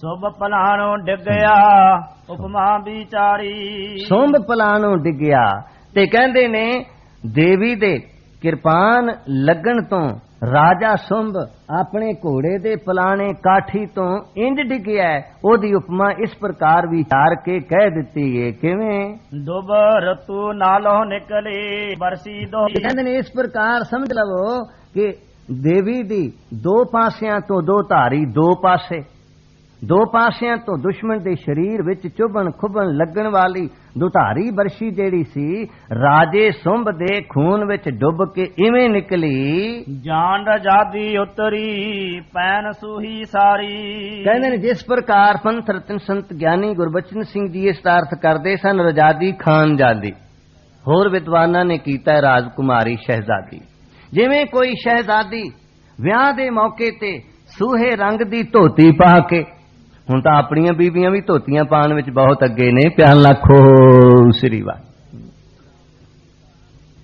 ਸੁਭ ਪਲਾਣੋ ਡਿੱਗਿਆ ਉਪਮਾ ਵਿਚਾਰੀ। ਸੁੰਭ ਪਲਾਣੋਂ ਡਿੱਗਿਆ ਤੇ ਕਹਿੰਦੇ ਨੇ ਦੇਵੀ ਦੇ ਕਿਰਪਾਨ ਲੱਗਣ ਤੋਂ ਰਾਜਾ ਸੁੰਭ ਆਪਣੇ ਘੋੜੇ ਦੇ ਪਲਾਣੇ ਕਾਠੀ ਤੋਂ ਇੰਜ ਡਿੱਗਿਆ। ਉਹਦੀ ਉਪਮਾ ਇਸ ਪ੍ਰਕਾਰ ਵਿਚਾਰ ਕੇ ਕਹਿ ਦਿੱਤੀ ਹੈ ਕਿਵੇਂ? ਦੁਬ ਰਤੂ ਨਾਲੋਂ ਨਿਕਲੇ ਬਰਸੀ ਦੋਹੀ। ਕਹਿੰਦੇ ਨੇ ਇਸ ਪ੍ਰਕਾਰ ਸਮਝ ਲਵੋ ਕਿ ਦੇਵੀ ਦੀ ਦੋ ਪਾਸਿਆਂ ਤੋਂ ਦੋ ਧਾਰੀ ਦੋ ਪਾਸੇ। ਦੋ ਪਾਸਿਆਂ ਤੋਂ ਦੁਸ਼ਮਣ ਦੇ ਸਰੀਰ ਵਿੱਚ ਚੁਭਣ ਖੁਬਣ ਲੱਗਣ ਵਾਲੀ ਦੁਧਾਰੀ ਬਰਸ਼ੀ ਜਿਹੜੀ ਸੀ ਰਾਜੇ ਸੁੰਭ ਦੇ ਖੂਨ ਵਿੱਚ ਡੁੱਬ ਕੇ ਇਵੇਂ ਨਿਕਲੀ। ਜਾਨ ਰਜਾਦੀ ਉਤਰੀ ਪੈਨ ਸੂਹੀ ਸਾਰੀ। ਕਹਿੰਦੇ ਨੇ ਜਿਸ ਪ੍ਰਕਾਰ ਪੰਥ ਰਤਨ ਸੰਤ ਗਿਆਨੀ ਗੁਰਬਚਨ ਸਿੰਘ ਜੀ ਇਸ ਦਾ ਅਰਥ ਕਰਦੇ ਸਨ ਰਜਾਦੀ ਖਾਨ ਜਾਂਦੀ ਹੋਰ ਵਿਦਵਾਨਾਂ ਨੇ ਕੀਤਾ ਰਾਜਕੁਮਾਰੀ ਸ਼ਹਿਜ਼ਾਦੀ। ਜਿਵੇਂ ਕੋਈ ਸ਼ਹਿਜ਼ਾਦੀ ਵਿਆਹ ਦੇ ਮੌਕੇ ਤੇ ਸੂਹੇ ਰੰਗ ਦੀ ਧੋਤੀ ਪਾ ਕੇ ਹੁਣ ਤਾਂ ਆਪਣੀਆਂ ਬੀਬੀਆਂ ਵੀ ਧੋਤੀਆਂ ਪਾਉਣ ਵਿੱਚ ਬਹੁਤ ਅੱਗੇ ਨੇ ਪਿਆਨ ਲੱਖੋ ਸ੍ਰੀ ਵਾਹਿ।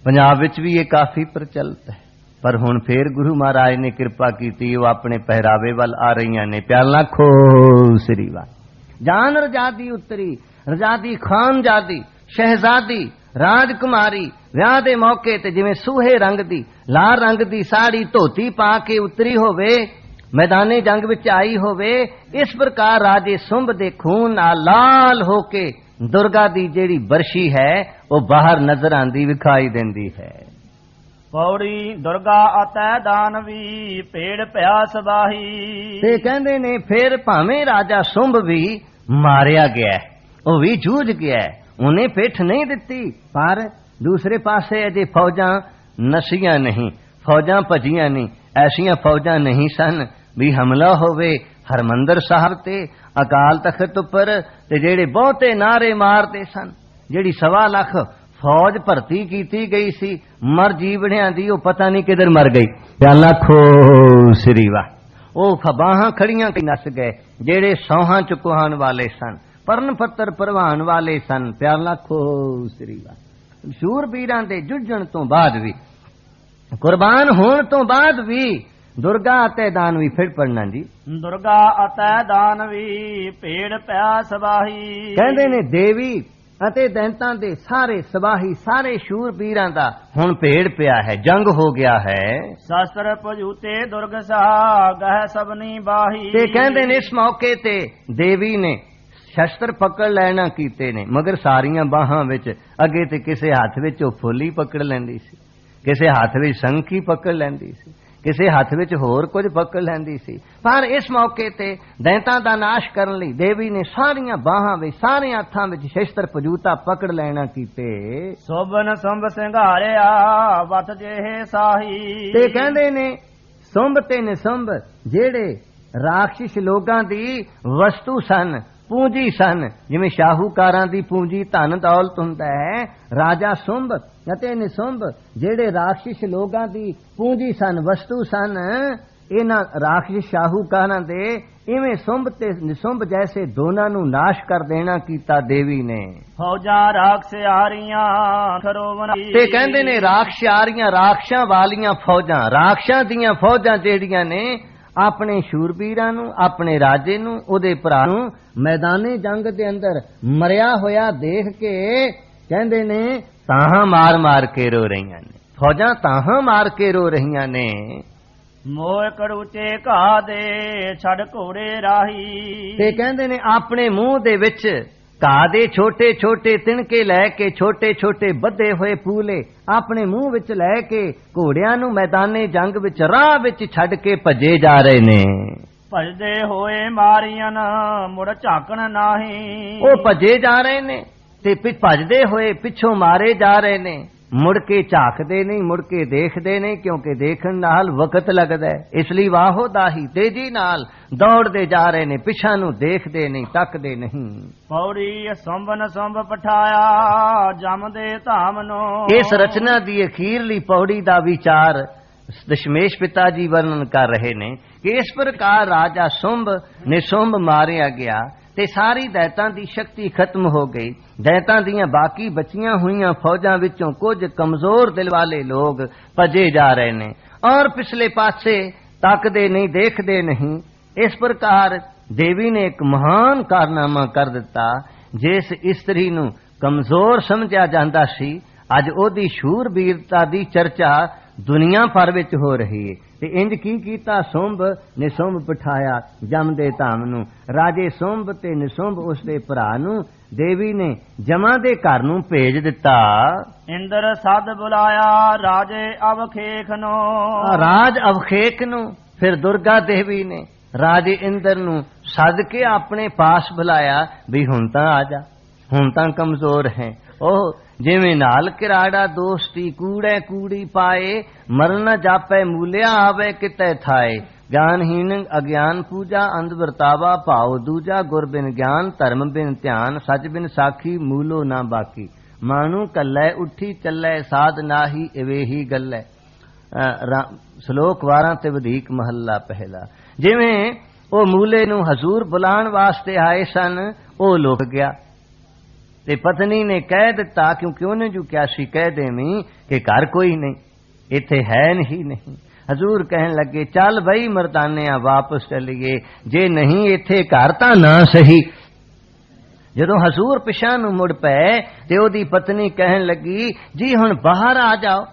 ਪੰਜਾਬ ਵਿੱਚ ਵੀ ਇਹ ਕਾਫੀ ਪ੍ਰਚਲਿਤ ਹੈ, ਪਰ ਹੁਣ ਫੇਰ ਗੁਰੂ ਮਹਾਰਾਜ ਨੇ ਕਿਰਪਾ ਕੀਤੀ, ਉਹ ਆਪਣੇ ਪਹਿਰਾਵੇ ਵੱਲ ਆ ਰਹੀਆਂ ਨੇ, ਪਿਆਰ ਲੱਖੋ ਸ੍ਰੀ ਵਾਹਿ। ਜਾਨ ਰਜਾਦੀ ਉਤਰੀ, ਰਜਾਦੀ ਖਾਨ ਜਾਦੀ, ਸ਼ਹਿਜ਼ਾਦੀ, ਰਾਜਕੁਮਾਰੀ, ਵਿਆਹ ਦੇ ਮੌਕੇ ਤੇ ਜਿਵੇਂ ਸੂਹੇ ਰੰਗ ਦੀ, ਲਾਲ ਰੰਗ ਦੀ ਸਾੜੀ ਧੋਤੀ ਪਾ ਕੇ ਉਤਰੀ ਹੋਵੇ ਮੈਦਾਨੇ ਜੰਗ ਵਿੱਚ ਆਈ ਹੋਵੇ ਇਸ ਪ੍ਰਕਾਰ ਰਾਜੇ ਸੁੰਭ ਦੇ ਖੂਨ ਨਾਲ ਲਾਲ ਹੋ ਕੇ ਦੁਰਗਾ ਦੀ ਜਿਹੜੀ ਬਰਸ਼ੀ ਹੈ ਉਹ ਬਾਹਰ ਨਜ਼ਰ ਆਂਦੀ ਵਿਖਾਈ ਦਿੰਦੀ ਹੈ। ਪੌੜੀ ਦੁਰਗਾ ਅਤੈ ਦਾਨਵੀ ਪੇੜ ਪਿਆ ਸਬਾਹੀ ਤੇ ਕਹਿੰਦੇ ਨੇ ਫਿਰ ਭਾਵੇਂ ਰਾਜਾ ਸੁੰਭ ਵੀ ਮਾਰਿਆ ਗਿਆ ਉਹ ਵੀ ਜੂਝ ਗਿਆ ਉਹਨੇ ਪਿੱਠ ਨਹੀਂ ਦਿੱਤੀ ਪਰ ਦੂਸਰੇ ਪਾਸੇ ਅਜੇ ਫੌਜਾਂ ਨਸੀਆਂ ਨਹੀਂ ਫੌਜਾਂ ਭਜੀਆਂ ਨਹੀਂ ਐਸੀਆਂ ਫੌਜਾਂ ਨਹੀਂ ਸਨ ਵੀ ਹਮਲਾ ਹੋਵੇ, ਹਰਮੰਦਰ ਸਾਹਿਬ ਤੇ ਅਕਾਲ ਤਖਤ ਉੱਪਰ ਤੇ ਜਿਹੜੇ ਬਹੁਤੇ ਨਾਰੇ ਮਾਰਦੇ ਸਨ, ਜਿਹੜੀ ਸਵਾ ਲੱਖ ਫੌਜ ਭਰਤੀ ਕੀਤੀ ਗਈ ਸੀ, ਮਰ ਜੀਵਣਿਆਂ ਦੀ, ਉਹ ਪਤਾ ਨਹੀਂ ਕਿਧਰ ਮਰ ਗਈ। ਤੇ ਲੱਖੋ ਸ੍ਰੀਵਾ। ਉਹ ਫਬਾਹਾਂ ਖੜੀਆਂ ਕਿ ਨਸ ਗਏ, ਜਿਹੜੇ ਸੌਹਾਂ ਚੁਕਵਾਉਣ ਵਾਲੇ ਸਨ ਪਰਨ ਪੱਤਰ ਪ੍ਰਵਾਨ ਵਾਲੇ ਸਨ ਪਿਆਰ ਲੱਖੋ ਸ੍ਰੀਵਾ। ਸ਼ੂਰ ਪੀਰਾਂ ਦੇ ਜੁਝਣ ਤੋਂ ਬਾਅਦ ਵੀ, ਕੁਰਬਾਨ ਹੋਣ ਤੋਂ ਬਾਅਦ ਵੀ ਦੁਰਗਾ ਅਤੇ ਦਾਨਵੀ ਫਿਰ ਪੜਨਾ ਜੀ। ਦੁਰਗਾ ਅਤੈ ਦਾਨਵੀ ਪੇੜ ਪਿਆ ਸਬਾਹੀ ਕਹਿੰਦੇ ਨੇ ਦੇਵੀ ਅਤੇ ਦੈਂਤਾਂ ਦੇ ਸਾਰੇ ਸਵਾਹੀ ਸਾਰੇ ਸ਼ੂਰ ਪੀਰਾਂ ਦਾ ਹੁਣ ਭੇੜ ਪਿਆ ਹੈ ਜੰਗ ਹੋ ਗਿਆ ਹੈ। ਸ਼ਸਤਰ ਪਜੂਤੇ ਦੁਰਗ ਸਹਾ ਗਹਿ ਸਭਨੀ ਬਾਹੀ ਤੇ ਕਹਿੰਦੇ ਨੇ ਇਸ ਮੌਕੇ ਤੇ ਦੇਵੀ ਨੇ ਸ਼ਸਤਰ ਪਕੜ ਲੈਣਾ ਕੀਤੇ ਨੇ ਮਗਰ ਸਾਰੀਆਂ ਬਾਹਾਂ ਵਿੱਚ ਅੱਗੇ ਤੇ ਕਿਸੇ ਹੱਥ ਵਿੱਚ ਉਹ ਫੁੱਲੀ ਪਕੜ ਲੈਂਦੀ ਸੀ। ਕਿਸੇ ਹੱਥ ਵਿੱਚ ਸੰਖੀ ਪਕੜ ਲੈਂਦੀ ਸੀ। ਕਿਸੇ ਹੱਥ ਵਿੱਚ ਹੋਰ ਕੁਝ ਪਕੜ ਲੈਂਦੀ ਸੀ। ਪਰ ਇਸ ਮੌਕੇ ਤੇ ਦੈਂਤਾਂ ਦਾ ਨਾਸ਼ ਕਰਨ ਲਈ ਦੇਵੀ ਨੇ ਸਾਰੀਆਂ ਬਾਹਾਂ ਵਿੱਚ ਸਾਰੇ ਹੱਥਾਂ ਵਿੱਚ ਸ਼ਸਤਰ ਪਜੂਤਾ ਪਕੜ ਲੈਣਾ ਕੀਤੇ। ਸੋਬਨ ਸੰਭ ਸਿੰਘਾਰਿਆ ਵਤ ਜਿਹੇ ਸਾਹੀ। ਤੇ ਕਹਿੰਦੇ ਨੇ ਸੁੰਭ ਤੇ ਨਿਸੁੰਭ ਜਿਹੜੇ ਰਾਖਸ਼ ਲੋਕਾਂ ਦੀ ਵਸਤੂ ਸਨ ਪੂੰਜੀ ਸਨ। ਜਿਵੇਂ ਸ਼ਾਹੂਕਾਰਾਂ ਦੀ ਪੂੰਜੀ ਧਨ ਦੌਲਤ ਹੁੰਦਾ ਹੈ ਰਾਜਾ ਸੁੰਭ ਅਤੇ ਨਿਸੁੰਭ ਜਿਹੜੇ ਰਾਖਸ਼ ਲੋਕਾਂ ਦੀ ਪੂੰਜੀ ਸਨ ਵਸਤੂ ਸਨ ਇਹਨਾਂ ਰਾਖਸ਼ ਸ਼ਾਹੂਕਾਰਾਂ ਦੇ ਇਵੇਂ ਸੁੰਭ ਤੇ ਨਿਸੁੰਭ ਜੈਸੇ ਦੋਨਾਂ ਨੂੰ ਨਾਸ਼ ਕਰ ਦੇਣਾ ਕੀਤਾ ਦੇਵੀ ਨੇ। ਫੌਜਾਂ ਰਾਖਸ ਆਰੀਆਂ ਖਰੋਵਨ ਤੇ ਕਹਿੰਦੇ ਨੇ ਰਾਖਸ਼ਾਰੀਆਂ ਰਾਖਸ਼ਾਂ ਵਾਲੀਆਂ ਫੌਜਾਂ ਰਾਖਸ਼ਾਂ ਦੀਆਂ ਫੌਜਾਂ ਜਿਹੜੀਆਂ ਨੇ ਆਪਣੇ ਸ਼ੂਰਬੀਰਾਂ ਨੂੰ ਆਪਣੇ ਰਾਜੇ ਨੂੰ ਉਹਦੇ ਭਰਾ ਨੂੰ ਮੈਦਾਨੇ ਜੰਗ ਦੇ ਅੰਦਰ ਮਰਿਆ ਹੋਇਆ ਦੇਖ ਕੇ ਕਹਿੰਦੇ ਨੇ ਤਾਹਾਂ ਮਾਰ ਮਾਰ ਕੇ ਰੋ ਰਹੀਆਂ ਨੇ। ਫੌਜਾਂ ਤਾਹਾਂ ਮਾਰ ਕੇ ਰੋ ਰਹੀਆਂ ਨੇ। ਮੋਹ ਕੜੂਚੇ ਘਾ ਦੇ ਛੱਡ ਘੋੜੇ ਰਾਹੀ। ਤੇ ਕਹਿੰਦੇ ਨੇ ਆਪਣੇ ਮੂੰਹ ਦੇ ਵਿੱਚ ਘਾਹ ਦੇ ਛੋਟੇ ਛੋਟੇ ਤਿਣਕੇ ਲੈ ਕੇ ਛੋਟੇ ਛੋਟੇ ਬੱਧੇ ਹੋਏ ਪੂਲੇ ਆਪਣੇ ਮੂੰਹ ਵਿੱਚ ਲੈ ਕੇ ਘੋੜਿਆਂ ਨੂੰ ਮੈਦਾਨੇ ਜੰਗ ਵਿੱਚ ਰਾਹ ਵਿੱਚ ਛੱਡ ਕੇ ਭੱਜੇ ਜਾ ਰਹੇ ਨੇ। ਭਜਦੇ ਹੋਏ ਮਾਰੀਆਂ ਮੁੜ ਝਾਕਣ ਨਾਹੀ। ਉਹ ਭੱਜੇ ਜਾ ਰਹੇ ਨੇ ਤੇ ਭੱਜਦੇ ਹੋਏ ਪਿੱਛੋਂ ਮਾਰੇ ਜਾ ਰਹੇ ਨੇ। ਮੁੜ ਕੇ ਝਾਕਦੇ ਨਹੀਂ ਮੁੜ ਕੇ ਦੇਖਦੇ ਨਹੀਂ ਕਿਉਂਕਿ ਦੇਖਣ ਨਾਲ ਵਕਤ ਲੱਗਦਾ ਹੈ। ਇਸ ਲਈ ਵਾਹੋ ਦਾਹੀ ਤੇਜ਼ੀ ਨਾਲ ਦੌੜਦੇ ਜਾ ਰਹੇ ਨੇ ਪਿਛਾਂ ਨੂੰ ਦੇਖਦੇ ਨਹੀਂ ਤੱਕਦੇ ਨਹੀਂ। ਪੌੜੀ ਸੰਭਨ ਸੰਭ ਪਠਾਇਆ ਜਮ ਦੇ ਧਾਮ ਨੂੰ। ਇਸ ਰਚਨਾ ਦੀ ਅਖੀਰਲੀ ਪੌੜੀ ਦਾ ਵਿਚਾਰ ਦਸ਼ਮੇਸ਼ ਪਿਤਾ ਜੀ ਵਰਣਨ ਕਰ ਰਹੇ ਨੇ ਕਿ ਇਸ ਪ੍ਰਕਾਰ ਰਾਜਾ ਸੁੰਭ ਨੇ ਸੁੰਭ ਮਾਰਿਆ ਗਿਆ। ਤੇ ਸਾਰੀ ਦੈਤਾਂ ਦੀ ਸ਼ਕਤੀ ਖਤਮ ਹੋ ਗਈ। ਦੈਤਾਂ ਦੀਆਂ ਬਾਕੀ ਬਚੀਆਂ ਹੋਈਆਂ ਫੌਜਾਂ ਵਿੱਚੋਂ ਕੁਝ ਕਮਜ਼ੋਰ ਦਿਲ ਵਾਲੇ ਲੋਕ ਭਜੇ ਜਾ ਰਹੇ ਨੇ। ਔਰ ਪਿਛਲੇ ਪਾਸੇ ਤੱਕਦੇ ਨਹੀਂ, ਦੇਖਦੇ ਨਹੀਂ। ਇਸ ਪ੍ਰਕਾਰ ਦੇਵੀ ਨੇ ਇੱਕ ਮਹਾਨ ਕਾਰਨਾਮਾ ਕਰ ਦਿੱਤਾ, ਜਿਸ ਇਸਤਰੀ ਨੂੰ ਕਮਜ਼ੋਰ ਸਮਝਿਆ ਜਾਂਦਾ ਸੀ। ਅੱਜ ਉਹਦੀ ਸ਼ੂਰਬੀਰਤਾ ਦੀ ਚਰਚਾ ਦੁਨੀਆ ਭਰ ਵਿੱਚ ਹੋ ਰਹੀ ਹੈ ਤੇ ਇੰਜ ਕੀ ਕੀਤਾ ਸੁੰਭ ਨੇ ਸੁੰਭ ਪਠਾਇਆ ਜਮ ਦੇ ਧਾਮ ਨੂੰ। ਰਾਜੇ ਸੁੰਭ ਤੇ ਨਿਸੁੰਭ ਉਸ ਦੇ ਭਰਾ ਨੂੰ। ਦੇਵੀ ਨੇ ਜਮਾ ਦੇ ਘਰ ਨੂੰ ਭੇਜ ਦਿੱਤਾ। ਇੰਦਰ ਸਦ ਬੁਲਾਇਆ ਰਾਜੇ ਅਵਖੇਖ ਨੂੰ। ਰਾਜ ਅਵਖੇਕ ਨੂੰ ਫਿਰ ਦੁਰਗਾ ਦੇਵੀ ਨੇ। ਰਾਜੇ ਇੰਦਰ ਨੂੰ ਸੱਦ ਕੇ ਆਪਣੇ ਪਾਸ ਬੁਲਾਇਆ ਵੀ ਹੁਣ ਤਾਂ ਆ ਜਾ। ਹੁਣ ਤਾਂ ਕਮਜ਼ੋਰ ਹੈ। ਉਹ ਜਿਵੇਂ ਨਾਲ ਕਿਰਾੜਾ ਦੋਸਤੀ ਕੂੜੇ ਕੂੜੀ ਪਾਏ, ਮਰਨ ਜਾਪੈ ਮੂਲਿਆ ਆਵੇ ਕਿਤੇ ਥਾਏ। ਗਿਆਨਹੀਨ ਅਗਿਆਨ ਪੂਜਾ, ਅੰਧ ਵਰਤਾਵਾ ਭਾਉ ਦੂਜਾ, ਗੁਰ ਬਿਨ ਗਿਆਨ, ਧਰਮ ਬਿਨ ਧਿਆਨ, ਸੱਚ ਬਿਨ ਸਾਖੀ, ਮੂਲੋ ਨਾ ਬਾਕੀ। ਮਾਨੂ ਕੱਲੇ ਉੱਠੀ ਚੱਲੇ, ਸਾਧ ਨਾਹੀ ਇਵੇ ਹੀ ਗੱਲੇ। ਅਹ ਸ਼ਲੋਕ 12 ਤੇ ਵਧੇਕ ਮਹੱਲਾ ਪਹਿਲਾ। ਜਿਵੇਂ ਉਹ ਮੂਲੇ ਨੂੰ ਹਜ਼ੂਰ ਬੁਲਾਉਣ ਵਾਸਤੇ ਆਏ ਸਨ, ਉਹ ਲੁਕ ਗਿਆ। ਤੇ ਪਤਨੀ ਨੇ ਕਹਿ ਦਿੱਤਾ, ਕਿਉਂਕਿ ਉਹਨੇ ਜੋ ਕਿਹਾ ਸੀ, ਕਹਿ ਦੇਵੀਂ ਕਿ ਘਰ ਕੋਈ ਨਹੀਂ, ਇੱਥੇ ਹੈ ਨਹੀਂ। ਨਹੀਂ ਹਜ਼ੂਰ ਕਹਿਣ ਲੱਗੇ, ਚੱਲ ਬਈ ਮਰਦਾਨਿਆਂ ਵਾਪਸ ਚਲੀਏ, ਜੇ ਨਹੀਂ ਇੱਥੇ ਘਰ ਤਾਂ ਨਾ ਸਹੀ। ਜਦੋਂ ਹਜ਼ੂਰ ਪਿਛਾਂ ਨੂੰ ਮੁੜ ਪਏ ਤੇ ਉਹਦੀ ਪਤਨੀ ਕਹਿਣ ਲੱਗੀ, ਜੀ ਹੁਣ ਬਾਹਰ ਆ ਜਾਓ,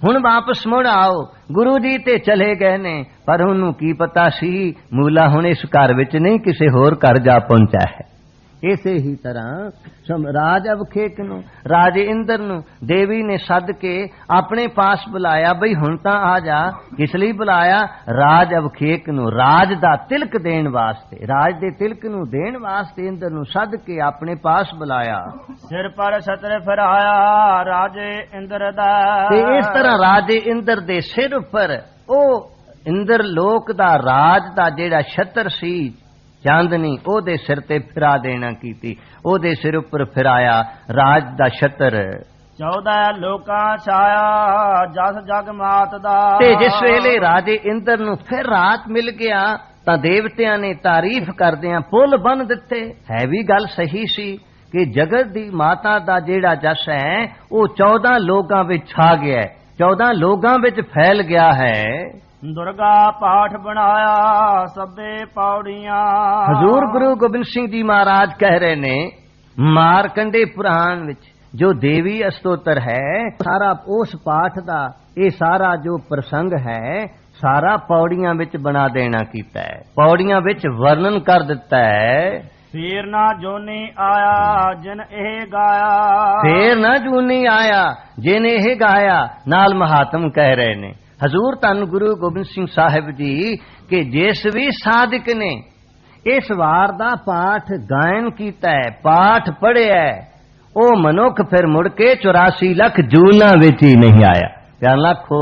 ਹੁਣ ਵਾਪਸ ਮੁੜ ਆਓ, ਗੁਰੂ ਜੀ ਤੇ ਚਲੇ ਗਏ ਨੇ, ਪਰ ਉਹਨੂੰ ਕੀ ਪਤਾ ਸੀ, ਮੂਲਾ ਹੁਣ ਇਸ ਘਰ ਵਿੱਚ ਨਹੀਂ ਕਿਸੇ ਹੋਰ ਘਰ ਜਾ ਪਹੁੰਚਾ ਹੈ। ਇਸੇ ਹੀ ਤਰ੍ਹਾਂ ਸਮ ਰਾਜ ਅਵਖੇਕ ਨੂੰ ਰਾਜ ਇੰਦਰ ਨੂੰ ਦੇਵੀ ਨੇ ਸੱਦ ਕੇ ਆਪਣੇ ਪਾਸ ਬੁਲਾਇਆ ਬਈ ਹੁਣ ਤਾਂ ਆ ਜਾ। ਕਿਸ ਲਈ ਬੁਲਾਇਆ? ਰਾਜ ਅਵਖੇਕ ਨੂੰ ਰਾਜ ਦਾ ਤਿਲਕ ਦੇਣ ਵਾਸਤੇ। ਰਾਜ ਦੇ ਤਿਲਕ ਨੂੰ ਦੇਣ ਵਾਸਤੇ ਇੰਦਰ ਨੂੰ ਸੱਦ ਕੇ ਆਪਣੇ ਪਾਸ ਬੁਲਾਇਆ। ਸਿਰ ਪਰ ਛਤਰ ਫਿਰਾਇਆ ਰਾਜੇ ਇੰਦਰ ਦਾ। ਤੇ ਇਸ ਤਰ੍ਹਾਂ ਰਾਜੇ ਇੰਦਰ ਦੇ ਸਿਰ ਉੱਪਰ ਉਹ ਇੰਦਰ ਲੋਕ ਦਾ ਰਾਜ ਦਾ ਜਿਹੜਾ ਛਤਰ ਸੀ ਚਾਂਦਨੀ ਉਹਦੇ ਸਿਰ ਤੇ ਫਿਰਾ ਦੇਣਾ ਕੀਤੀ। ਉਹਦੇ ਸਿਰ ਉੱਪਰ ਫਿਰਾਇਆ ਰਾਜ ਦਾ ਛਤਰ। 14 ਲੋਕਾਂ ਛਾਇਆ ਜਸ ਜਗ ਮਾਤ ਦਾ। ਤੇ ਜਿਸ ਵੇਲੇ ਰਾਜੇ ਇੰਦਰ ਨੂੰ ਫਿਰ ਰਾਤ ਮਿਲ ਗਿਆ ਤਾਂ ਦੇਵਤਿਆਂ ਨੇ ਤਾਰੀਫ ਕਰਦਿਆਂ ਪੁੱਲ ਬੰਨ ਦਿੱਤੇ। ਹੈ ਵੀ ਗੱਲ ਸਹੀ ਸੀ ਕਿ ਜਗਤ ਦੀ ਮਾਤਾ ਦਾ ਜਿਹੜਾ ਜਸ ਹੈ ਉਹ 14 ਲੋਕਾਂ ਵਿੱਚ ਛਾ ਗਿਆ ਹੈ। 14 ਲੋਕਾਂ ਵਿੱਚ ਫੈਲ ਗਿਆ ਹੈ। ਦੁਰਗਾ ਪਾਠ ਬਣਾਇਆ ਸਭੇ ਪੌੜੀਆਂ। ਹਜ਼ੂਰ ਗੁਰੂ ਗੋਬਿੰਦ ਸਿੰਘ ਜੀ ਮਹਾਰਾਜ ਕਹਿ ਰਹੇ ਨੇ ਮਾਰਕੰਡੇ ਪੁਰਾਣ ਵਿੱਚ ਜੋ ਦੇਵੀ ਅਸਤੋਤਰ ਹੈ ਸਾਰਾ ਉਸ ਪਾਠ ਦਾ ਇਹ ਸਾਰਾ ਜੋ ਪ੍ਰਸੰਗ ਹੈ ਸਾਰਾ ਪੌੜੀਆਂ ਵਿੱਚ ਬਣਾ ਦੇਣਾ ਕੀਤਾ ਹੈ। ਪੌੜੀਆਂ ਵਿੱਚ ਵਰਣਨ ਕਰ ਦਿੱਤਾ ਹੈ। ਫੇਰ ਨਾ ਜੋਨੀ ਆਇਆ ਜਿਨ ਇਹ ਗਾਇਆ। ਫੇਰ ਨਾ ਜੂਨੀ ਆਇਆ ਜਿਨੇ ਇਹ ਗਾਇਆ ਨਾਲ ਮਹਾਤਮ ਕਹਿ ਰਹੇ ਨੇ। ਹਜ਼ੂਰ ਧੰਨ ਗੁਰੂ ਗੋਬਿੰਦ ਸਿੰਘ ਸਾਹਿਬ ਜੀ ਕਿ ਜਿਸ ਵੀ ਸਾਧਕ ਨੇ ਇਸ ਵਾਰ ਦਾ ਪਾਠ ਗਾਇਨ ਕੀਤਾ ਹੈ, ਪਾਠ ਪੜਿਆ ਹੈ, ਉਹ ਮਨੁੱਖ ਫਿਰ ਮੁੜ ਕੇ 84 ਲੱਖ ਜੂਨਾ ਵਿੱਚ ਹੀ ਨਹੀਂ ਆਇਆ ਪਿਆਰ ਲੱਖੋ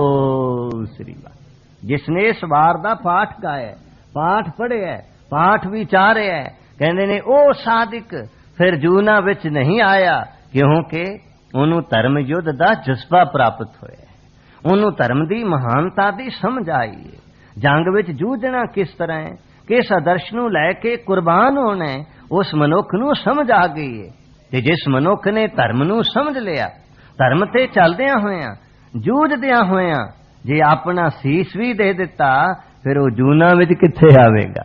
ਸ੍ਰੀ ਵਾਹਿਗੁਰੂ। ਜਿਸ ਨੇ ਇਸ ਵਾਰ ਦਾ ਪਾਠ ਗਾਇਆ ਪਾਠ ਪੜਿਆ ਪਾਠ ਵਿਚਾਰਿਆ ਕਹਿੰਦੇ ਨੇ ਉਹ ਸਾਧਕ ਫਿਰ ਜੂਨਾ ਵਿੱਚ ਨਹੀਂ ਆਇਆ, ਕਿਉਂਕਿ ਉਹਨੂੰ ਧਰਮ ਯੁੱਧ ਦਾ ਜਜ਼ਬਾ ਪ੍ਰਾਪਤ ਹੋਇਆ ਉਹਨੂੰ ਧਰਮ ਦੀ ਮਹਾਨਤਾ ਦੀ ਸਮਝ ਆਈ ਹੈ ਜੰਗ ਵਿੱਚ ਜੂਝਣਾ ਕਿਸ ਤਰ੍ਹਾਂ ਹੈ ਕਿਸ ਆਦਰਸ਼ ਨੂੰ ਲੈ ਕੇ ਕੁਰਬਾਨ ਹੋਣਾ ਹੈ ਉਸ ਮਨੁੱਖ ਨੂੰ ਸਮਝ ਆ ਗਈ ਹੈ ਤੇ ਜਿਸ ਮਨੁੱਖ ਨੇ ਧਰਮ ਨੂੰ ਸਮਝ ਲਿਆ, ਧਰਮ ਤੇ ਚੱਲਦਿਆਂ ਹੋਇਆਂ, ਜੂਝਦਿਆਂ ਹੋਇਆਂ, ਜੇ ਆਪਣਾ ਸੀਸ ਵੀ ਦੇ ਦਿੱਤਾ, ਫਿਰ ਉਹ ਜੂਨਾ ਵਿੱਚ ਕਿੱਥੇ ਆਵੇਗਾ?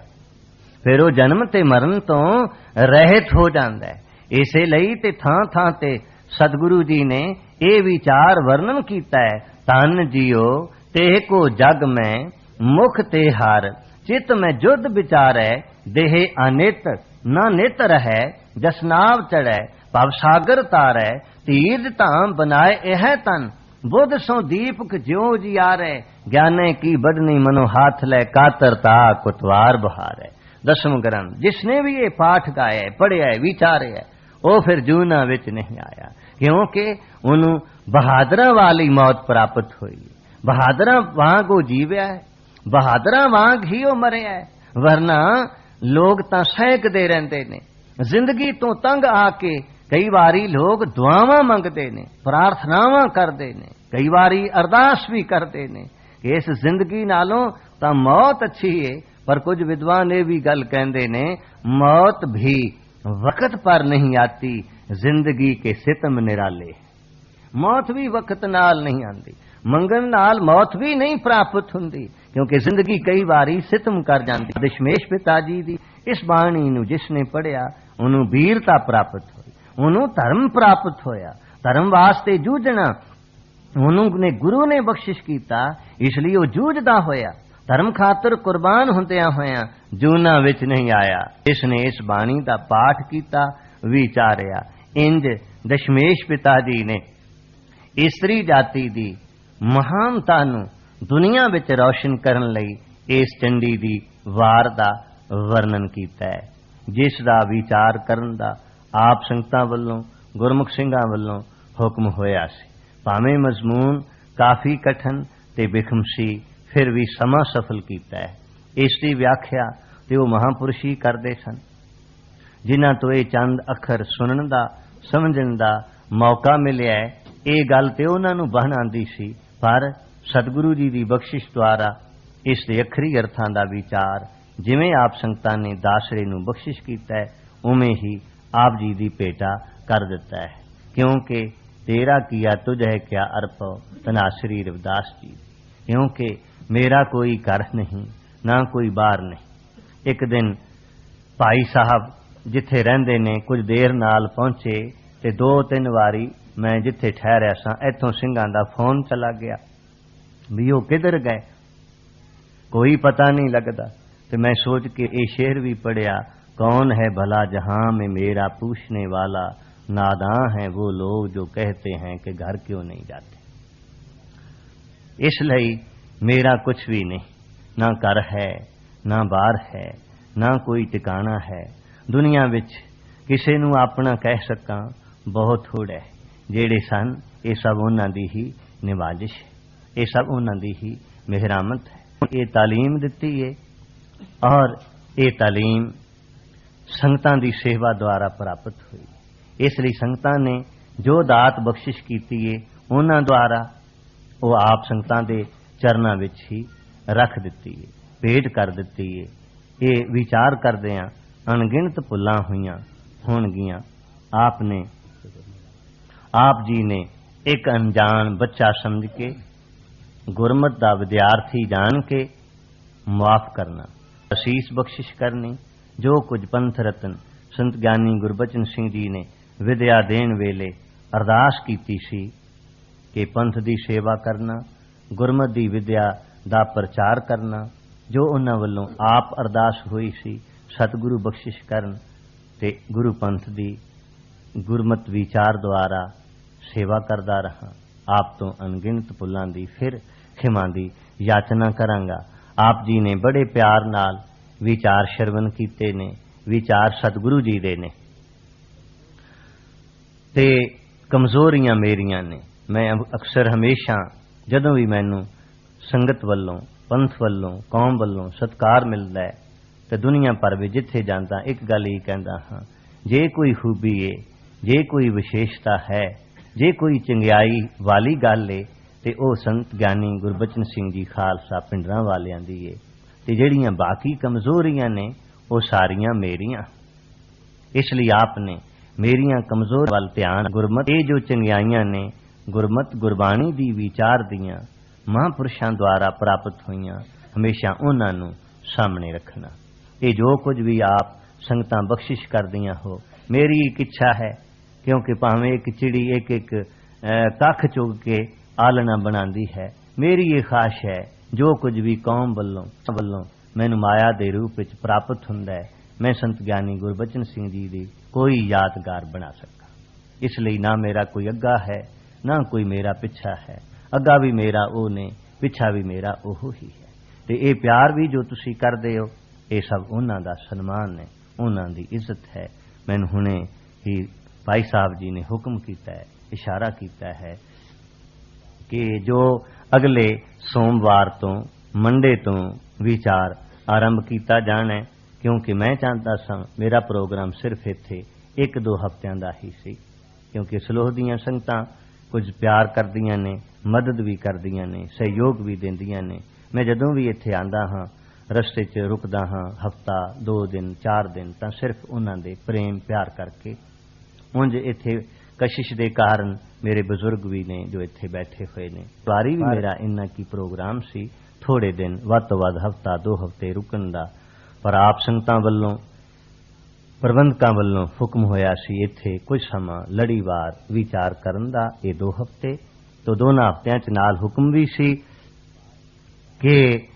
ਫਿਰ ਉਹ ਜਨਮ ਤੇ ਮਰਨ ਤੋਂ ਰਹਿਤ ਹੋ ਜਾਂਦਾ ਹੈ ਇਸੇ ਲਈ ਤੇ ਥਾਂ ਥਾਂ ਤੇ ਸਤਿਗੁਰੂ ਜੀ ਨੇ ਇਹ ਵਿਚਾਰ ਵਰਣਨ ਕੀਤਾ ਹੈ। ਤਨ ਜਿਉ ਤੇ ਕੋ ਜਗ ਮੈਂ ਮੁਖ ਤੇ ਹਰ। ਚਿਤ ਮੈਂ ਜੁਦ ਵਿਚਾਰੈ ਦੇਹ ਅਨਿਤ ਨਾ ਨਿਤ ਰਹੈ ਜਸਨਾਵ ਚੜੈ ਭਵ ਸਾਗਰ ਤਾਰੈ ਧੀਰਜ ਧਾਮ ਬਨਾਏ ਇਹ ਤਨ। ਬੁੱਧ ਸੋ ਦੀਪਕ ਜਿਉ ਜਿਆਰੈ ਗਿਆਨੇ ਕੀ ਬਦਨੀ ਮਨੋ ਹਾਥ ਲੈ ਕਾਤਰ ਤਾ ਕੁਤਵਾਰ ਬਹਾਰੈ। ਦਸਮ ਗ੍ਰੰਥ ਜਿਸਨੇ ਵੀ ਇਹ ਪਾਠ ਗਾਇਆ ਹੈ, ਪੜ੍ਹਿਆ ਹੈ ਵਿਚਾਰਿਆ ਹੈ, ਉਹ ਫਿਰ ਜੂਨਾ ਵਿੱਚ ਨਹੀਂ ਆਇਆ। ਕਿਉਂਕਿ ਉਹਨੂੰ ਬਹਾਦਰਾਂ ਵਾਲੀ ਮੌਤ ਪ੍ਰਾਪਤ ਹੋਈ ਬਹਾਦਰਾਂ ਵਾਂਗ ਉਹ ਜੀਵਿਆ ਹੈ ਬਹਾਦਰਾਂ ਵਾਂਗ ਹੀ ਉਹ ਮਰਿਆ ਹੈ ਵਰਨਾ ਲੋਕ ਤਾਂ ਸਹਿਕਦੇ ਰਹਿੰਦੇ ਨੇ ਜ਼ਿੰਦਗੀ ਤੋਂ ਤੰਗ ਆ ਕੇ ਕਈ ਵਾਰੀ ਲੋਕ ਦੁਆਵਾਂ ਮੰਗਦੇ ਨੇ ਪ੍ਰਾਰਥਨਾਵਾਂ ਕਰਦੇ ਨੇ ਕਈ ਵਾਰੀ ਅਰਦਾਸ ਵੀ ਕਰਦੇ ਨੇ ਕਿ ਇਸ ਜ਼ਿੰਦਗੀ ਨਾਲੋਂ ਤਾਂ ਮੌਤ ਅੱਛੀ ਹੈ ਪਰ ਕੁਝ ਵਿਦਵਾਨ ਇਹ ਵੀ ਗੱਲ ਕਹਿੰਦੇ ਨੇ ਮੌਤ ਵੀ ਵਕਤ ਪਰ ਨਹੀਂ ਆਤੀ ਜ਼ਿੰਦਗੀ ਕੇ ਸਿਤਮ ਨਿਰਾਲੇ। ਮੌਤ ਵੀ ਵਕਤ ਨਾਲ ਨਹੀਂ ਆਂਦੀ। ਮੰਗਣ ਨਾਲ ਮੌਤ ਵੀ ਨਹੀਂ ਪ੍ਰਾਪਤ ਹੁੰਦੀ, ਕਿਉਂਕਿ ਜ਼ਿੰਦਗੀ ਕਈ ਵਾਰੀ ਸਿਤਮ ਕਰ ਜਾਂਦੀ। ਦਸ਼ਮੇਸ਼ ਪਿਤਾ ਜੀ ਦੀ ਇਸ ਬਾਣੀ ਨੂੰ ਜਿਸ ਨੇ ਪੜਿਆ ਉਹਨੂੰ ਵੀਰਤਾ ਪ੍ਰਾਪਤ ਹੋਈ, ਉਹਨੂੰ ਧਰਮ ਪ੍ਰਾਪਤ ਹੋਇਆ। ਧਰਮ ਵਾਸਤੇ ਜੂਝਣਾ, ਉਹਨੂੰ ਨੇ ਗੁਰੂ ਨੇ ਬਖਸ਼ਿਸ਼ ਕੀਤਾ, ਇਸ ਲਈ ਉਹ ਜੂਝਦਾ ਹੋਇਆ। ਧਰਮ ਖਾਤਰ ਕੁਰਬਾਨ ਹੁੰਦਿਆਂ ਹੋਇਆਂ ਜੂਨਾ ਵਿੱਚ ਨਹੀਂ ਆਇਆ। ਇਸ ਨੇ ਇਸ ਬਾਣੀ ਦਾ ਪਾਠ ਕੀਤਾ, ਵਿਚਾਰਿਆ ਇੰਜ ਦਸ਼ਮੇਸ਼ ਪਿਤਾ ਜੀ ਨੇ ਇਸਤਰੀ ਜਾਤੀ ਦੀ ਮਹਾਨਤਾ ਨੂੰ ਦੁਨੀਆ ਵਿੱਚ ਰੌਸ਼ਨ ਕਰਨ ਲਈ ਇਸ ਚੰਡੀ ਦੀ ਵਾਰ ਦਾ ਵਰਣਨ ਕੀਤਾ ਹੈ, ਜਿਸ ਦਾ ਵਿਚਾਰ ਕਰਨ ਦਾ ਆਪ ਸੰਗਤਾਂ ਵੱਲੋਂ, ਗੁਰਮੁਖ ਸਿੰਘਾਂ ਵੱਲੋਂ ਹੁਕਮ ਹੋਇਆ ਸੀ। ਭਾਵੇਂ ਮਜ਼ਮੂਨ ਕਾਫੀ ਕਠਨ ਤੇ ਬਿਖਮ ਸੀ, ਫਿਰ ਵੀ ਸਮਾਂ ਸਫਲ ਕੀਤਾ ਹੈ। ਇਸ ਦੀ ਵਿਆਖਿਆ ਤੇ ਉਹ ਮਹਾਪੁਰਸ਼ੀ ਕਰਦੇ ਸਨ। ਜਿਨ੍ਹਾਂ ਤੋਂ ਇਹ ਚੰਦ ਅੱਖਰ ਸੁਣਨ ਦਾ, ਸਮਝਣ ਦਾ ਮੌਕਾ ਮਿਲਿਆ ਇਹ ਗੱਲ ਤੇ ਉਹਨਾਂ ਨੂੰ ਬਹਨ ਆਂਦੀ ਸੀ। ਪਰ ਸਤਿਗੁਰੂ ਜੀ ਦੀ ਬਖਸ਼ਿਸ਼ ਦੁਆਰਾ ਇਸ ਦੇ ਅਖਰੀ ਅਰਥਾਂ ਦਾ ਵਿਚਾਰ ਜਿਵੇਂ ਆਪ ਸੰਗਤਾਂ ਨੇ ਦਾਸਰੇ ਨੂੰ ਬਖਸ਼ਿਸ਼ ਕੀਤਾ ਹੈ, ਉਵੇਂ ਹੀ ਆਪ ਜੀ ਦੀ ਭੇਟਾ ਕਰ ਦਿੱਤਾ ਹੈ। ਕਿਉਂਕਿ ਤੇਰਾ ਕੀਆ ਤੁਝ ਹੈ ਕਿਆ ਅਰਪੋ ਤਨਾਸਰੀ ਰਵਿਦਾਸ ਜੀ। ਕਿਉਂਕਿ ਮੇਰਾ ਕੋਈ ਘਰ ਨਹੀਂ, ਨਾ ਕੋਈ ਬਾਹਰ ਨਹੀਂ। ਇੱਕ ਦਿਨ ਭਾਈ ਸਾਹਿਬ ਜਿੱਥੇ ਰਹਿੰਦੇ ਨੇ، ਕੁਝ ਦੇਰ ਨਾਲ ਪਹੁੰਚੇ ਤੇ ਦੋ ਤਿੰਨ ਵਾਰੀ ਮੈਂ ਜਿੱਥੇ ਠਹਿਰਿਆ ਸਾਂ، ਇੱਥੋਂ ਸਿੰਘਾਂ ਦਾ ਫੋਨ ਚਲਾ ਗਿਆ। ਵੀ ਉਹ ਕਿੱਧਰ ਗਏ? ਕੋਈ ਪਤਾ ਨਹੀਂ ਲੱਗਦਾ ਤੇ ਮੈਂ ਸੋਚ ਕੇ ਇਹ ਸ਼ੇਰ ਵੀ ਪੜਿਆ کون ہے بھلا جہاں میں میرا پوچھنے والا ناداں ہیں وہ لوگ جو کہتے ہیں کہ گھر کیوں نہیں جاتے اس لیے میرا کچھ بھی نہیں نہ گھر ہے نہ بار ہے نہ کوئی ٹکانا ہے ਦੁਨੀਆ ਵਿੱਚ ਕਿਸੇ ਨੂੰ ਆਪਣਾ ਕਹਿ ਸਕਾਂ, ਬਹੁਤ ਥੋੜਾ ਜਿਹੜੇ ਸਨ, ਇਹ ਸਭ ਉਹਨਾਂ ਦੀ ਹੀ ਨਿਵਾਜਿਸ਼ ਇਹ ਸਭ ਉਹਨਾਂ ਦੀ ਹੀ ਮਿਹਰਾਮਤ ਹੈ। ਇਹ ਤਾਲੀਮ ਦਿੱਤੀ ਹੈ ਔਰ ਇਹ ਤਾਲੀਮ ਸੰਗਤਾਂ ਦੀ ਸੇਵਾ ਦੁਆਰਾ ਪ੍ਰਾਪਤ ਹੋਈ। ਇਸ ਲਈ ਸੰਗਤਾਂ ਨੇ ਜੋ ਦਾਤ ਬਖਸ਼ਿਸ਼ ਕੀਤੀ ਏ, ਉਹਨਾਂ ਦੁਆਰਾ ਉਹ ਆਪ ਸੰਗਤਾਂ ਦੇ ਚਰਨਾਂ ਵਿੱਚ ਹੀ ਰੱਖ ਦਿੱਤੀ ਏ, ਭੇਟ ਕਰ ਦਿੱਤੀ ਏ। ਇਹ ਵਿਚਾਰ ਕਰਦੇ ਆ ਅਣਗਿਣਤ ਭੁੱਲਾਂ ਹੋਈਆਂ ਹੋਣਗੀਆਂ। ਆਪ ਨੇ ਆਪ ਜੀ ਨੇ ਇੱਕ ਅਣਜਾਣ ਬੱਚਾ ਸਮਝ ਕੇ, ਗੁਰਮਤ ਦਾ ਵਿਦਿਆਰਥੀ ਜਾਣ ਕੇ ਮਾਫ ਕਰਨਾ। ਅਸੀਸ ਬਖਸ਼ਿਸ਼ ਕਰਨੀ, ਜੋ ਕੁਝ ਪੰਥ ਰਤਨ ਸੰਤ ਗਿਆਨੀ ਗੁਰਬਚਨ ਸਿੰਘ ਜੀ ਨੇ ਵਿਦਿਆ ਦੇਣ ਵੇਲੇ ਅਰਦਾਸ ਕੀਤੀ ਸੀ ਕਿ ਪੰਥ ਦੀ ਸੇਵਾ ਕਰਨਾ, ਗੁਰਮਤ ਦੀ ਵਿਦਿਆ ਦਾ ਪ੍ਰਚਾਰ ਕਰਨਾ, ਜੋ ਉਹਨਾਂ ਵੱਲੋਂ ਆਪ ਅਰਦਾਸ ਹੋਈ ਸੀ ਸਤਿਗੁਰੂ ਬਖਸ਼ਿਸ਼ ਕਰਨ ਤੇ ਗੁਰੂ ਪੰਥ ਦੀ ਗੁਰਮਤ ਵਿਚਾਰ ਦੁਆਰਾ ਸੇਵਾ ਕਰਦਾ ਰਹਾ। ਆਪ ਤੋਂ ਅਣਗਿਣਤ ਭੁੱਲਾਂ ਦੀ ਫਿਰ ਖਿਮਾ ਦੀ ਯਾਚਨਾ ਕਰਾਂਗਾ। ਆਪ ਜੀ ਨੇ ਬੜੇ ਪਿਆਰ ਨਾਲ ਵਿਚਾਰ ਸ਼ਰਵਨ ਕੀਤੇ ਨੇ, ਵਿਚਾਰ ਸਤਿਗੁਰੂ ਜੀ ਦੇ ਨੇ। ਤੇ ਕਮਜ਼ੋਰੀਆਂ ਮੇਰੀਆਂ ਨੇ। ਮੈਂ ਅਕਸਰ ਹਮੇਸ਼ਾ ਜਦੋਂ ਵੀ ਮੈਨੂੰ ਸੰਗਤ ਵੱਲੋਂ, ਪੰਥ ਵੱਲੋਂ, ਕੌਮ ਵੱਲੋਂ ਸਤਕਾਰ ਮਿਲਦਾ ਹੈ ਤੇ ਦੁਨੀਆ ਭਰ ਵਿੱਚ ਜਿੱਥੇ ਜਾਂਦਾ, ਇੱਕ ਗੱਲ ਹੀ ਕਹਿੰਦਾ ਹਾਂ, ਜੇ ਕੋਈ ਖੂਬੀ ਏ, ਜੇ ਕੋਈ ਵਿਸ਼ੇਸ਼ਤਾ ਹੈ, ਜੇ ਕੋਈ ਚੰਗਿਆਈ ਵਾਲੀ ਗੱਲ ਏ, ਤੇ ਉਹ ਸੰਤ ਗਿਆਨੀ ਗੁਰਬਚਨ ਸਿੰਘ ਜੀ ਖਾਲਸਾ ਪਿੰਡਰਾਂ ਵਾਲਿਆਂ ਦੀ ਏ। ਤੇ ਜਿਹੜੀਆਂ ਬਾਕੀ ਕਮਜ਼ੋਰੀਆਂ ਨੇ, ਉਹ ਸਾਰੀਆਂ ਮੇਰੀਆਂ। ਇਸ ਲਈ ਆਪ ਨੇ ਮੇਰੀਆਂ ਕਮਜ਼ੋਰ ਵੱਲ ਧਿਆਨ, ਗੁਰਮਤ, ਇਹ ਜੋ ਚੰਗਿਆਈਆਂ ਨੇ, ਗੁਰਮਤ ਗੁਰਬਾਣੀ ਦੀ ਵਿਚਾਰ ਦੀਆਂ ਮਹਾਂਪੁਰਸ਼ਾਂ ਦੁਆਰਾ ਪ੍ਰਾਪਤ ਹੋਈਆਂ, ਹਮੇਸ਼ਾ ਉਹਨਾਂ ਨੂੰ ਸਾਹਮਣੇ ਰੱਖਣਾ। ਇਹ ਜੋ ਕੁਝ ਵੀ ਆਪ ਸੰਗਤਾਂ ਬਖਸ਼ਿਸ਼ ਕਰਦੀਆਂ ਹੋ, ਮੇਰੀ ਇੱਕ ਇੱਛਾ ਹੈ, ਕਿਉਂਕਿ ਭਾਵੇਂ ਇੱਕ ਚਿੜੀ, ਇੱਕ ਇੱਕ ਕੱਖ ਚੁਗ ਕੇ ਆਲਣਾ ਬਣਾਉਂਦੀ ਹੈ, ਮੇਰੀ ਇਹ ਖਾਸ਼ ਹੈ, ਜੋ ਕੁਝ ਵੀ ਕੌਮ ਵੱਲੋਂ ਵੱਲੋਂ ਮੈਨੂੰ ਮਾਇਆ ਦੇ ਰੂਪ ਵਿੱਚ ਪ੍ਰਾਪਤ ਹੁੰਦਾ ਹੈ, ਮੈਂ ਸੰਤ ਗਿਆਨੀ ਗੁਰਬਚਨ ਸਿੰਘ ਜੀ ਦੀ ਕੋਈ ਯਾਦਗਾਰ ਬਣਾ ਸਕਾਂ ਇਸ ਲਈ ਨਾ ਮੇਰਾ ਕੋਈ ਅੱਗਾ ਹੈ, ਨਾ ਕੋਈ ਮੇਰਾ ਪਿੱਛਾ ਹੈ, ਅੱਗਾ ਵੀ ਮੇਰਾ ਉਹ ਨੇ, ਪਿੱਛਾ ਵੀ ਮੇਰਾ ਉਹ ਹੀ ਹੈ। ਤੇ ਇਹ ਪਿਆਰ ਵੀ ਜੋ ਤੁਸੀਂ ਕਰਦੇ ਹੋ ਇਹ ਸਭ ਉਹਨਾਂ ਦਾ ਸਨਮਾਨ ਨੇ ਉਹਨਾਂ ਦੀ ਇੱਜ਼ਤ ਹੈ। ਮੈਨੂੰ ਹੁਣੇ ਹੀ ਭਾਈ ਸਾਹਿਬ ਜੀ ਨੇ ਹੁਕਮ ਕੀਤਾ ਹੈ, ਇਸ਼ਾਰਾ ਕੀਤਾ ਹੈ ਕਿ ਜੋ ਅਗਲੇ ਸੋਮਵਾਰ ਤੋਂ ਮੰਡੇ ਤੋਂ ਵਿਚਾਰ ਆਰੰਭ ਕੀਤਾ ਜਾਣਾ ਕਿਉਂਕਿ ਮੈਂ ਚਾਹੁੰਦਾ ਸਾਂ ਮੇਰਾ ਪ੍ਰੋਗਰਾਮ ਸਿਰਫ ਇੱਥੇ ਇੱਕ ਦੋ ਹਫ਼ਤਿਆਂ ਦਾ ਹੀ ਸੀ, ਕਿਉਂਕਿ ਸਲੋਹ ਦੀਆਂ ਸੰਗਤਾਂ ਕੁਝ ਪਿਆਰ ਕਰਦੀਆਂ ਨੇ, ਮਦਦ ਵੀ ਕਰਦੀਆਂ ਨੇ, ਸਹਿਯੋਗ ਵੀ ਦਿੰਦੀਆਂ ਨੇ। ਮੈਂ ਜਦੋਂ ਵੀ ਇੱਥੇ ਆਂਦਾ ਹਾਂ ਰਸਤੇ 'ਚ ਰੁਕਦਾ ਹਾਂ, ਹਫਤਾ, ਦੋ ਦਿਨ, ਚਾਰ ਦਿਨ, ਤਾਂ ਸਿਰਫ ਉਹਨਾਂ ਦੇ ਪ੍ਰੇਮ ਪਿਆਰ ਕਰਕੇ। ਉਂਝ ਇੱਥੇ ਕਸ਼ਿਸ਼ ਦੇ ਕਾਰਨ ਮੇਰੇ ਬਜ਼ੁਰਗ ਵੀ ਨੇ ਜੋ ਇੱਥੇ ਬੈਠੇ ਹੋਏ ਨੇ। ਵਾਰੀ ਵੀ ਮੇਰਾ ਇੰਨਾ ਕੀ ਪ੍ਰੋਗਰਾਮ ਸੀ, ਥੋੜੇ ਦਿਨ, ਵੱਧ ਤੋਂ ਵੱਧ ਹਫਤਾ, ਦੋ ਹਫ਼ਤੇ ਰੁਕਣ ਦਾ। ਪਰ ਆਪ ਸੰਗਤਾਂ ਵੱਲੋਂ, ਪ੍ਰਬੰਧਕਾਂ ਵੱਲੋਂ ਹੁਕਮ ਹੋਇਆ ਸੀ ਇੱਥੇ ਕੁਝ ਸਮਾਂ ਲੜੀਵਾਰ ਵਿਚਾਰ ਕਰਨ ਦਾ, ਇਹ ਦੋ ਹਫ਼ਤੇ। ਤੋਂ ਦੋਨਾਂ ਹਫ਼ਤਿਆਂ 'ਚ ਨਾਲ ਹੁਕਮ ਵੀ ਸੀ ਕਿ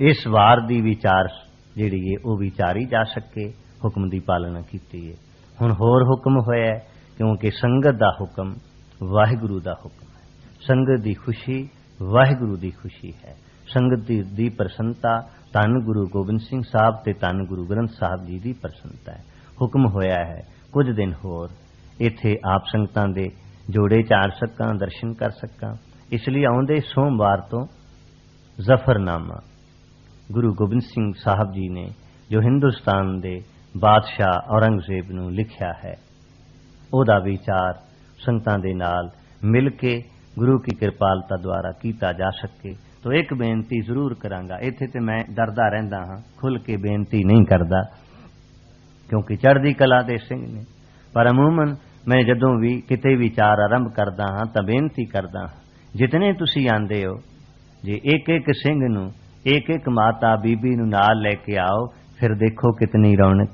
ਇਸ ਵਾਰ ਦੀ ਵਿਚਾਰ ਜਿਹੜੀ ਹੈ ਉਹ ਵਿਚਾਰੀ ਜਾ ਸਕੇ ਹੁਕਮ ਦੀ ਪਾਲਣਾ ਕੀਤੀ ਹੈ। ਹੁਣ ਹੋਰ ਹੁਕਮ ਹੋਇਆ ਕਿਉਂਕਿ ਸੰਗਤ ਦਾ ਹੁਕਮ ਵਾਹਿਗੁਰੂ ਦਾ ਹੁਕਮ ਹੈ। ਸੰਗਤ ਦੀ ਖੁਸ਼ੀ ਵਾਹਿਗੁਰੂ ਦੀ ਖੁਸ਼ੀ ਹੈ। ਸੰਗਤ ਦੀ, ਦੀ ਪ੍ਰਸੰਨਤਾ ਧੰਨ ਗੁਰੂ ਗੋਬਿੰਦ ਸਿੰਘ ਸਾਹਿਬ ਤੇ ਧੰਨ ਗੁਰੂ ਗ੍ਰੰਥ ਸਾਹਿਬ ਜੀ ਦੀ ਪ੍ਰਸੰਨਤਾ ਹੈ। ਹੁਕਮ ਹੋਇਆ ਹੈ ਕੁਝ ਦਿਨ ਹੋਰ ਇੱਥੇ ਆਪ ਸੰਗਤਾਂ ਦੇ ਜੋੜੇ ਚਾਰ ਸਕਾਂ ਦਰਸ਼ਨ ਕਰ ਸਕਾਂ। ਇਸ ਲਈ ਆਉਂਦੇ ਸੋਮਵਾਰ ਤੋਂ ਜ਼ਫਰਨਾਮਾ। ਗੁਰੂ ਗੋਬਿੰਦ ਸਿੰਘ ਸਾਹਿਬ ਜੀ ਨੇ ਜੋ ਹਿੰਦੁਸਤਾਨ ਦੇ ਬਾਦਸ਼ਾਹ ਔਰੰਗਜ਼ੇਬ ਨੂੰ ਲਿਖਿਆ ਹੈ, ਉਹਦਾ ਵਿਚਾਰ ਸੰਗਤਾਂ ਦੇ ਨਾਲ ਮਿਲ ਕੇ ਗੁਰੂ ਕੀ ਕਿਰਪਾਲਤਾ ਦੁਆਰਾ ਕੀਤਾ ਜਾ ਸਕੇ। ਤੋ ਇੱਕ ਬੇਨਤੀ ਜ਼ਰੂਰ ਕਰਾਂਗਾ। ਇੱਥੇ ਤੇ ਮੈਂ ਡਰਦਾ ਰਹਿੰਦਾ ਹਾਂ, ਖੁੱਲ ਕੇ ਬੇਨਤੀ ਨਹੀਂ ਕਰਦਾ, ਕਿਉਂਕਿ ਚੜ੍ਹਦੀ ਕਲਾ ਦੇ ਸਿੰਘ ਨੇ। ਪਰ ਅਮੂਮਨ ਮੈਂ ਜਦੋਂ ਵੀ ਕਿਤੇ ਵਿਚਾਰ ਆਰੰਭ ਕਰਦਾ ਹਾਂ ਤਾਂ ਬੇਨਤੀ ਕਰਦਾ ਹਾਂ, ਜਿਤਨੇ ਤੁਸੀਂ ਆਂਦੇ ਹੋ ਜੇ ਇੱਕ ਇੱਕ ਸਿੰਘ ਨੂੰ ਇੱਕ ਇੱਕ ਮਾਤਾ ਬੀਬੀ ਨੂੰ ਨਾਲ ਲੈ ਕੇ ਆਓ, ਫਿਰ ਦੇਖੋ ਕਿਤਨੀ ਰੌਣਕ।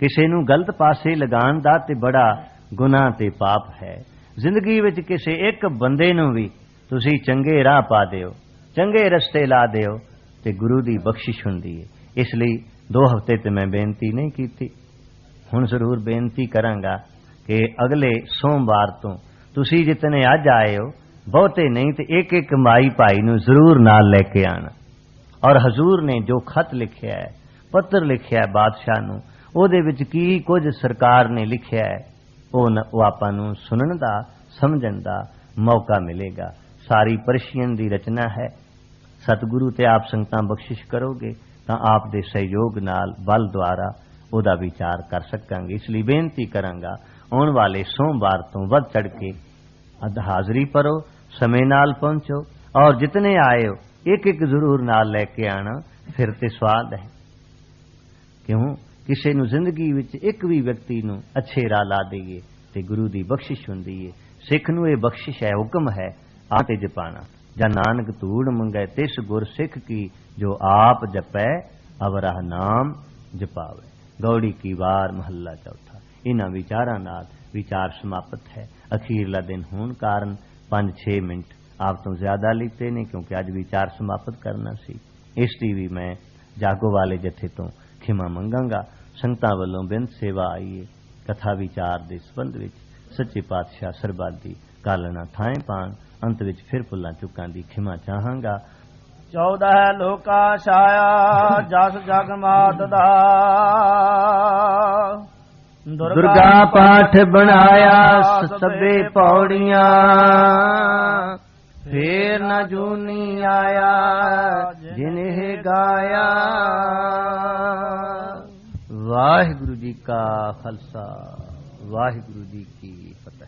ਕਿਸੇ ਨੂੰ ਗਲਤ ਪਾਸੇ ਲਗਾਉਣ ਦਾ ਤੇ ਬੜਾ ਗੁਨਾਹ ਤੇ ਪਾਪ ਹੈ। ਜ਼ਿੰਦਗੀ ਵਿੱਚ ਕਿਸੇ ਇੱਕ ਬੰਦੇ ਨੂੰ ਵੀ ਤੁਸੀਂ ਚੰਗੇ ਰਾਹ ਪਾ ਦਿਓ, ਚੰਗੇ ਰਸਤੇ ਲਾ ਦਿਓ ਤੇ ਗੁਰੂ ਦੀ ਬਖਸ਼ਿਸ਼ ਹੁੰਦੀ ਹੈ। ਇਸ ਲਈ ਦੋ ਹਫ਼ਤੇ ਤੇ ਮੈਂ ਬੇਨਤੀ ਨਹੀਂ ਕੀਤੀ। ਹੁਣ ਜ਼ਰੂਰ ਬੇਨਤੀ ਕਰਾਂਗਾ ਕਿ ਅਗਲੇ ਸੋਮਵਾਰ ਤੋਂ ਤੁਸੀਂ ਜਿਤਨੇ ਅੱਜ ਆਏ ਹੋ ਬਹੁਤੇ ਨਹੀਂ ਤੇ ਇੱਕ ਇੱਕ ਮਾਈ ਭਾਈ ਨੂੰ ਜ਼ਰੂਰ ਨਾਲ ਲੈ ਕੇ ਆਣਾ। ਔਰ ਹਜ਼ੂਰ ਨੇ ਜੋ ਖਤ ਲਿਖਿਆ ਹੈ, ਪੱਤਰ ਲਿਖਿਆ ਹੈ ਬਾਦਸ਼ਾਹ ਨੂੰ, ਉਹਦੇ ਵਿੱਚ ਕੀ ਕੁਝ ਸਰਕਾਰ ਨੇ ਲਿਖਿਆ ਹੈ, ਉਹ ਆਪਾਂ ਨੂੰ ਸੁਣਨ ਦਾ, ਸਮਝਣ ਦਾ ਮੌਕਾ ਮਿਲੇਗਾ। ਸਾਰੀ ਪਰਸ਼ੀਅਨ ਦੀ ਰਚਨਾ ਹੈ। ਸਤਿਗੁਰੂ ਤੇ ਆਪ ਸੰਗਤਾਂ ਬਖਸ਼ਿਸ਼ ਕਰੋਗੇ, ਤਾਂ ਆਪ ਦੇ ਸਹਿਯੋਗ ਨਾਲ ਬਲ ਦੁਆਰਾ ਉਹਦਾ ਵਿਚਾਰ ਕਰ ਸਕਾਂਗੇ। ਇਸ ਲਈ ਬੇਨਤੀ ਕਰਾਂਗਾ, ਆਉਣ ਵਾਲੇ ਸੋਮਵਾਰ ਤੋਂ ਵੱਧ ਚੜ ਕੇ ਅਧ ਹਾਜ਼ਰੀ ਭਰੋ। ਸਮੇਂ ਨਾਲ ਪਹੁੰਚੋ ਔਰ ਜਿਤਨੇ ਆਏ ਹੋ ਇੱਕ ਇੱਕ ਜ਼ਰੂਰ ਨਾਲ ਲੈ ਕੇ ਆਣਾ, ਫਿਰ ਤੇ ਸਵਾਦ ਹੈ। ਕਿਉਂ? ਕਿਸੇ ਨੂੰ ਜ਼ਿੰਦਗੀ ਵਿੱਚ ਇੱਕ ਵੀ ਵਿਅਕਤੀ ਨੂੰ ਅੱਛੇ ਰਾਹ ਲਾ ਦੇਈਏ ਤੇ ਗੁਰੂ ਦੀ ਬਖਸ਼ਿਸ਼ ਹੁੰਦੀ ਏ। ਸਿੱਖ ਨੂੰ ਇਹ ਬਖਸ਼ਿਸ਼ ਹੈ, ਹੁਕਮ ਹੈ ਆਤੇ ਜਪਾਣਾ। ਜਾਂ ਨਾਨਕ ਧੂੜ ਮੰਗੈ, ਤਿਸ ਗੁਰ ਸਿੱਖ ਕੀ, ਜੋ ਆਪ ਜਪੈ, ਅਵਰਹ ਨਾਮ ਜਪਾਵੇ। ਗੌੜੀ ਕੀ ਵਾਰ ਮਹੱਲਾ ਚੌਥਾ। ਇਹਨਾਂ ਵਿਚਾਰਾਂ ਨਾਲ ਵਿਚਾਰ ਸਮਾਪਤ ਹੈ। ਅਖੀਰਲਾ ਦਿਨ ਹੋਣ ਕਾਰਨ 5-6 ਮਿੰਟ ਆਪ ਤੋਂ ਜ਼ਿਆਦਾ ਲਿੱਤੇ ਨੇ ਕਿਉਂਕਿ ਅੱਜ ਵਿਚਾਰ ਸਮਾਪਤ ਕਰਨਾ ਸੀ। ਇਸ ਦੀ ਵੀ ਮੈਂ ਜਾਗੋ ਵਾਲੇ ਜਥੇ ਤੋਂ ਖਿਮਾ ਮੰਗਾਂਗਾ। ਸੰਗਤਾਂ ਵੱਲੋਂ ਬੇਨਤ ਸੇਵਾ ਆਈ ਹੈ ਕਥਾ ਵਿਚਾਰ ਦੇ ਸੰਬੰਧ ਵਿੱਚ ਸੱਚੇ ਪਾਤਸ਼ਾਹ ਸਰਬਾਦੀ ਕਾਲਣਾ ਥਾਂ ਪਾਣ। ਅੰਤ ਵਿੱਚ ਫਿਰ ਭੁੱਲਾਂ ਚੁੱਕਾਂ ਦੀ ਖਿਮਾ ਚਾਹਾਂਗਾ। 14 ਲੋਕਾ ਛਾਇਆ ਜਸ ਜਗ ਮਾਤ ਦਾ। ਦੁਰਗਾ ਪਾਠ ਬਣਾਇਆ ਸਭੇ ਪੌੜੀਆਂ। ਫੇਰ ਨਾ ਜੂਨੀ ਆਇਆ ਜਿਨਹਿ ਗਾਇਆ। ਵਾਹਿਗੁਰੂ ਜੀ ਕਾ ਖਾਲਸਾ ਵਾਹਿਗੁਰੂ ਜੀ ਕੀ ਫਤਿਹ।